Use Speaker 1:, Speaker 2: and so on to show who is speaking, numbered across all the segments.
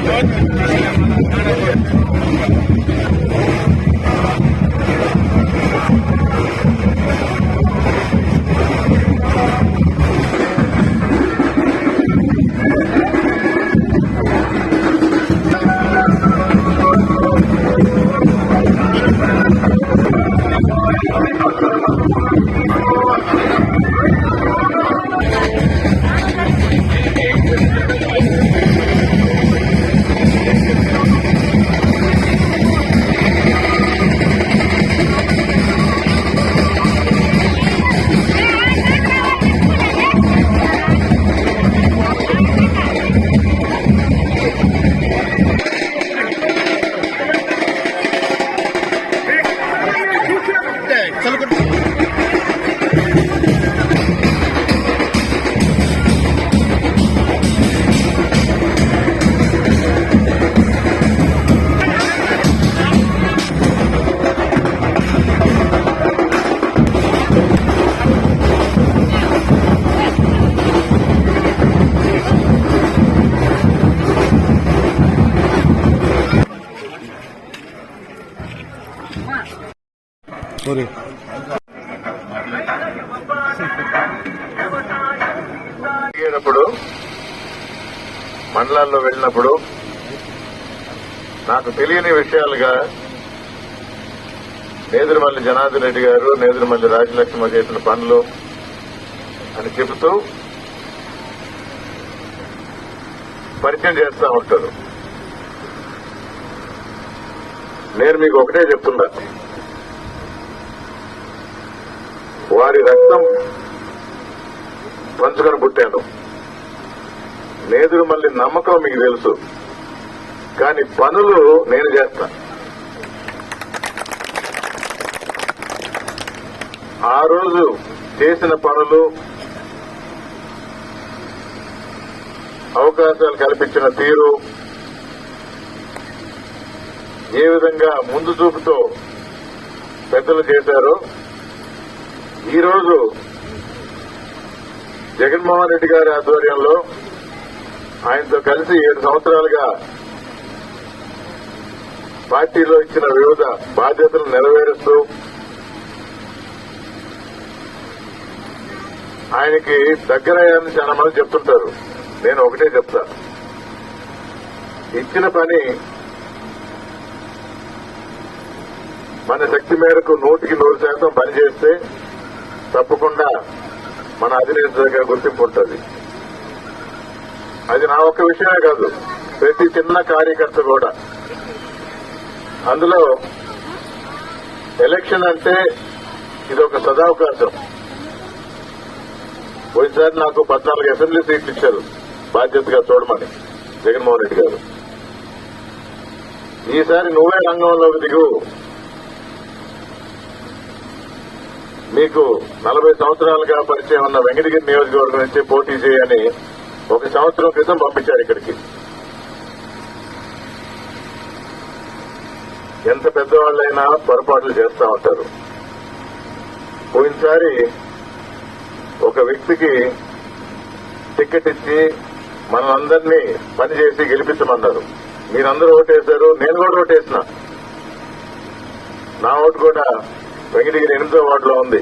Speaker 1: Good, good. Sorry
Speaker 2: తిరిగేటప్పుడు మండలాల్లో వెళ్ళినప్పుడు నాకు తెలియని విషయాలుగా నేదురుమల్లి జనార్దన్ రెడ్డి గారు నేదురుమల్లి రాజలక్ష్మ చేసిన పనులు అని చెబుతూ పరిచయం చేస్తూ ఉంటారు. నేను మీకు ఒకటే చెప్తున్నా. వారి రక్తం పంచుకొని పుట్టాను. నేదురు మళ్ళీ నమ్మకం మీకు తెలుసు. కానీ పనులు నేను చేస్తా. ఆ రోజు చేసిన పనులు అవకాశాలు కల్పించిన తీరు ఏ విధంగా ముందు చూపుతో పెద్దలు చేశారో ఈరోజు జగన్మోహన్ రెడ్డి గారి ఆధ్వర్యంలో ఆయనతో కలిసి ఏడు సంవత్సరాలుగా పార్టీలో ఇచ్చిన వివిధ బాధ్యతలు నెరవేరుస్తూ ఆయనకి దగ్గరయ్యాలని చాలా మంది చెప్తుంటారు. నేను ఒకటే చెప్తా. ఇచ్చిన పని మన శక్తి మేరకు నూటికి నూరు శాతం పనిచేస్తే తప్పకుండా మన అధినేత దగ్గర గుర్తింపు ఉంటుంది. అది నా ఒక్క విషయమే కాదు ప్రతి చిన్న కార్యకర్త కూడా. అందులో ఎలక్షన్ అంటే ఇది ఒక సదావకాశం. పోయినసారి నాకు పద్నాలుగు అసెంబ్లీ సీట్లు ఇచ్చారు బాధ్యతగా చూడమని జగన్మోహన్ రెడ్డి గారు. ఈసారి నువ్వే రంగంలోకి దిగు. మీకు నలభై సంవత్సరాలుగా పరిచయం ఉన్న వెంకటగిరి నియోజకవర్గం నుంచి పోటీ చేయని ఒక సంవత్సరం క్రితం పంపించారు ఇక్కడికి. ఎంత పెద్దవాళ్ళైనా పొరపాట్లు చేస్తూ ఉంటారు. పోయినసారి ఒక వ్యక్తికి టికెట్ ఇచ్చి మనందరినీ పనిచేసి గెలిపించమన్నారు. మీరందరూ ఓటేశారు నేను కూడా ఓటేసిన. నా ఓటు కూడా వెంకటగిరి ఎనిమిదో వార్డులో ఉంది.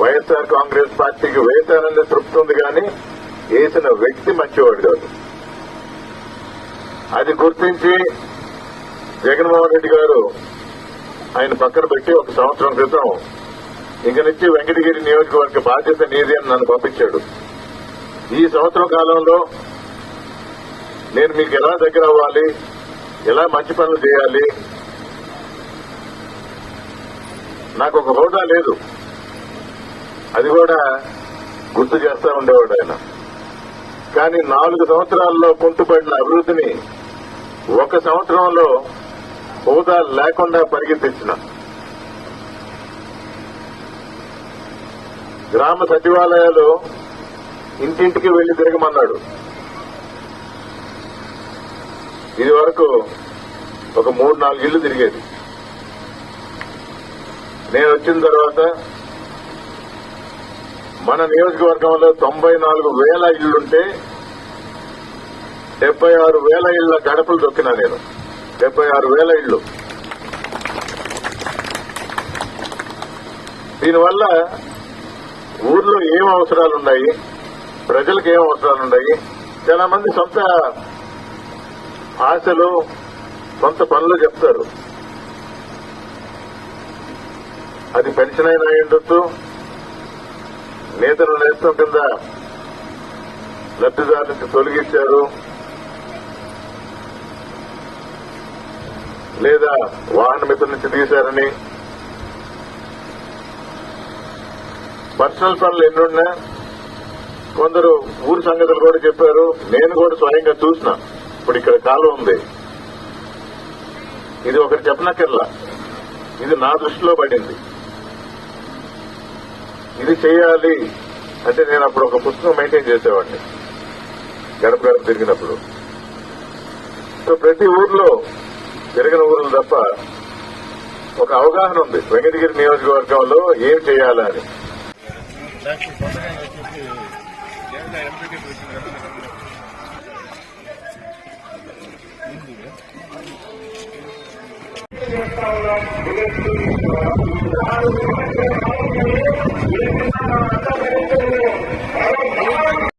Speaker 2: వైఎస్ఆర్ కాంగ్రెస్ పార్టీకి వేశానని తృప్తి ఉంది కానీ వేసిన వ్యక్తి మంచివాడు కాదు. అది గుర్తించి జగన్మోహన్ రెడ్డి గారు ఆయన పక్కన పెట్టి ఒక సంవత్సరం క్రితం ఇంక నుంచి వెంకటగిరి నియోజకవర్గ బాధ్యత నీది అని నన్ను పంపించాడు. ఈ సంవత్సరం కాలంలో నేను మీకు ఎలా దగ్గర అవ్వాలి ఎలా మంచి పనులు చేయాలి నాకు ఒక హోదా లేదు. అది కూడా గుర్తు చేస్తా ఉండేవాడు ఆయన. కానీ నాలుగు సంవత్సరాల్లో కుంటుపడిన అభివృద్ధిని ఒక సంవత్సరంలో హోదా లేకుండా పరిగెత్తించిన. గ్రామ సచివాలయాలు ఇంటింటికి వెళ్ళి తిరగమన్నాడు. ఇది వరకు ఒక మూడు నాలుగు ఇళ్ళు తిరిగేది. నేను వచ్చిన తర్వాత మన నియోజకవర్గంలో తొంభై నాలుగు వేల ఇళ్ళుంటే డెబ్బై ఆరు వేల ఇళ్ళ గడపలు దొక్కినా నేను. డెబ్బై ఆరు వేల ఇళ్ళు దీనివల్ల ఊర్లో ఏం అవసరాలు ఉన్నాయి ప్రజలకు ఏం అవసరాలు ఉన్నాయి చాలా మంది సొంత ఆశలు సొంత పనులు చెప్తారు. అది పెన్షన్ అయినా ఉండొచ్చు నేతలు నేస్తం కింద లబ్ధిదారు నుంచి తొలగించారు లేదా వాహన మిత్రుల నుంచి తీశారని. పర్సనల్ పనులు ఎన్నున్నా కొందరు ఊరి సంగతులు కూడా చెప్పారు. నేను కూడా స్వయంగా చూసిన. ఇప్పుడు ఇక్కడ కాలువ ఉంది. ఇది ఒకటి చెప్పనక్కర్లా. ఇది నా దృష్టిలో పడింది. ఇది చేయాలి అంటే నేను అప్పుడు ఒక పుస్తకం మెయింటైన్ చేసేవాడిని. గడప గడప తిరిగినప్పుడు. సో ప్రతి ఊర్లో తిరిగిన ఊర్లు తప్ప ఒక అవగాహన ఉంది. వెంకటగిరి నియోజకవర్గంలో ఏం చేయాలని
Speaker 3: చేస్తా ఉన్నాం Yeah.